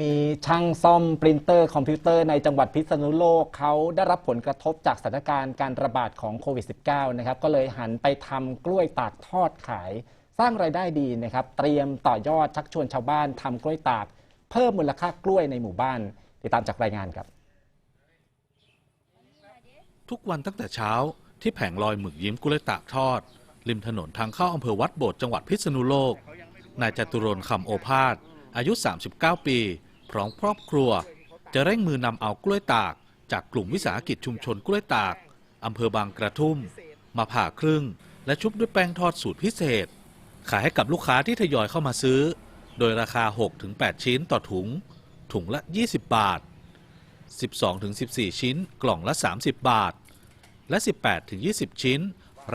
มีช่างซ่อมปรินเตอร์คอมพิวเตอร์ในจังหวัดพิษณุโลกเขาได้รับผลกระทบจากสถานการณ์การระบาดของโควิด -19 นะครับก็เลยหันไปทำกล้วยตากทอดขาย สร้างไรายได้ดีนะครับ เตรียมต่อยอดชักชวนชาวบ้านทำกล้วยตาก เพิ่มมูลค่ากล้วยในหมู่บ้าน ติดตามจากรายงานครับ ทุกวันตั้งแต่เช้าที่แผงลอยหมึกยิ้มกุเลตากทอด ริมถนนทางเข้าอำเภอวัดโบดจังหวัดพิษณุโลกนายจตุรนคำโอภาสอายุ 39 ปี พร้อมครอบครัว จะเร่งมือนำเอากล้วยตาก จากกลุ่มวิสาหกิจชุมชนกล้วยตากอำเภอบางกระทุ่ม มาผ่าครึ่ง และชุบด้วยแป้งทอดสูตรพิเศษ ขายให้กับลูกค้าที่ทยอยเข้ามาซื้อ โดยราคา 6-8 ชิ้นต่อถุง ถุงละ 20 บาท 12-14 ชิ้น กล่องละ 30 บาท และ 18-20 ชิ้น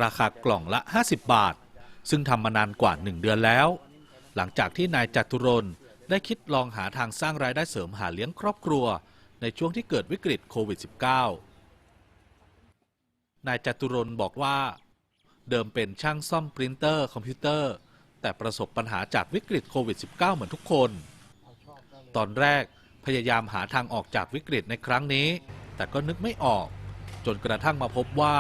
ราคากล่องละ 50 บาท ซึ่งทำมานานกว่า 1 เดือนแล้ว หลังจากที่นายจัตุรน ได้คิดลองหาทางสร้างรายได้เสริมหาเลี้ยงครอบครัว ในช่วงที่เกิดวิกฤตโควิด -19 นายจตุรนบอกว่า เดิมเป็นช่างซ่อมปรินเตอร์คอมพิวเตอร์ แต่ประสบปัญหาจากวิกฤตโควิด -19 เหมือนทุกคน ตอนแรกพยายามหาทางออกจากวิกฤตในครั้งนี้ แต่ก็นึกไม่ออก จนกระทั่งมาพบว่า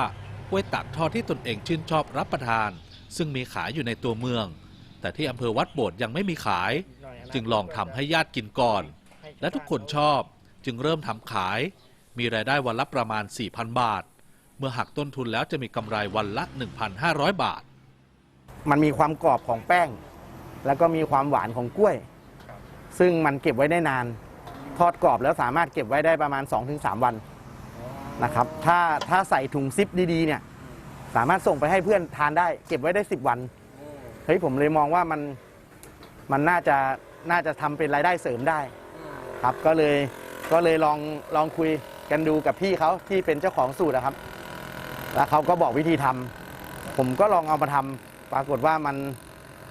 กล้วยตากทอดที่ตนเองชื่นชอบรับประทาน ซึ่งมีขายอยู่ในตัวเมือง แต่ที่อำเภอวัดโบดยังไม่มีขาย จึงลองทำให้ญาติกินก่อน และทุกคนชอบจึงเริ่มทำขาย มีรายได้วันละประมาณ 4,000 บาท เมื่อหักต้นทุนแล้วจะมีกำไรวันละ 1,500 บาท มันมีความกรอบของแป้ง แล้วก็มีความหวานของกล้วย ซึ่งมันเก็บไว้ได้นาน ทอดกรอบแล้วสามารถเก็บไว้ได้ประมาณ 2-3 วันนะครับ ถ้าถ้าใส่ถุงซิปดีๆเนี่ยสามารถส่งไปให้เพื่อนทานได้ เก็บไว้ได้ 10 วันเฮ้ยผมเลยมองว่ามันมันน่าจะ น่าจะทำเป็นรายได้เสริมได้ครับ ก็เลยก็เลยลองลองคุยกันดูกับพี่เขาที่เป็นเจ้าของสูตรนะครับ แล้วเขาก็บอกวิธีทำผมก็ลองเอามาทำปรากฏว่ามัน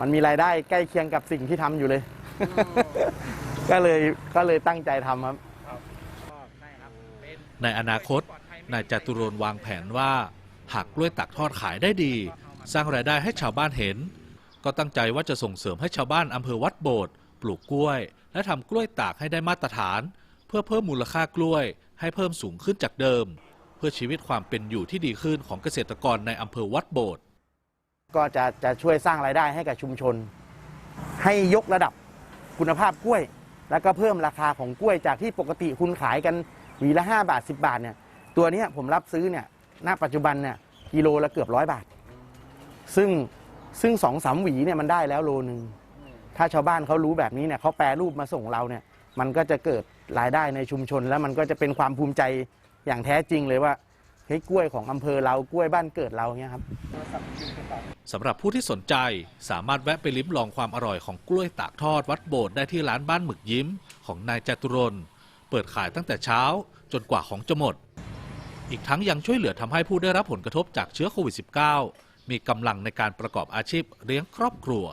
มันมีรายได้ใกล้เคียงกับสิ่งที่ทำอยู่เลย ก็เลยก็เลยตั้งใจทำครับ ในอนาคต นายจตุรนต์วางแผนว่า หากกล้วยตักทอดขายได้ดี สร้างรายได้ให้ชาวบ้านเห็น ก็ตั้งใจว่าจะส่งเสริมให้ชาวบ้านอำเภอวัดโบด ปลูกกล้วย และทำกล้วยตากให้ได้มาตรฐาน เพื่อเพิ่มมูลค่ากล้วย ให้เพิ่มสูงขึ้นจากเดิม เพื่อชีวิตความเป็นอยู่ที่ดีขึ้นของเกษตรกรในอำเภอวัดโบดก็จะจะช่วยสร้างรายได้ให้กับชุมชน ให้ยกระดับคุณภาพกล้วย แล้วก็เพิ่มราคาของกล้วยจากที่ปกติคุณขายกันหวีละ 5 บาท 10 บาทเนี่ยตัวนี้ผมรับซื้อเนี่ยณปัจจุบันเนี่ยกิโลละเกือบร้อยบาท ซึ่งซึ่งสองสามหวีเนี่ยมันได้แล้วโลหนึ่ง ถ้าชาวบ้านเขารู้แบบนี้เนี่ยเขาแปรรูปมาส่งเราเนี่ย มันก็จะเกิดรายได้ในชุมชน แล้วมันก็จะเป็นความภูมิใจอย่างแท้จริงเลยว่าเฮ้ยกล้วยของอำเภอเรากล้วยบ้านเกิดเราเนี่ยครับสำหรับผู้ที่สนใจสามารถแวะไปลิ้มลองความอร่อยของกล้วยตากทอดวัดโบสถ์ได้ที่ร้านบ้านหมึกยิ้ม ของนายจตุรนเปิดขายตั้งแต่เช้าจนกว่าของจะหมด อีกทั้งยังช่วยเหลือทำให้ผู้ได้รับผลกระทบจากเชื้อโควิด -19 มีกำลังในการประกอบอาชีพเลี้ยงครอบครัว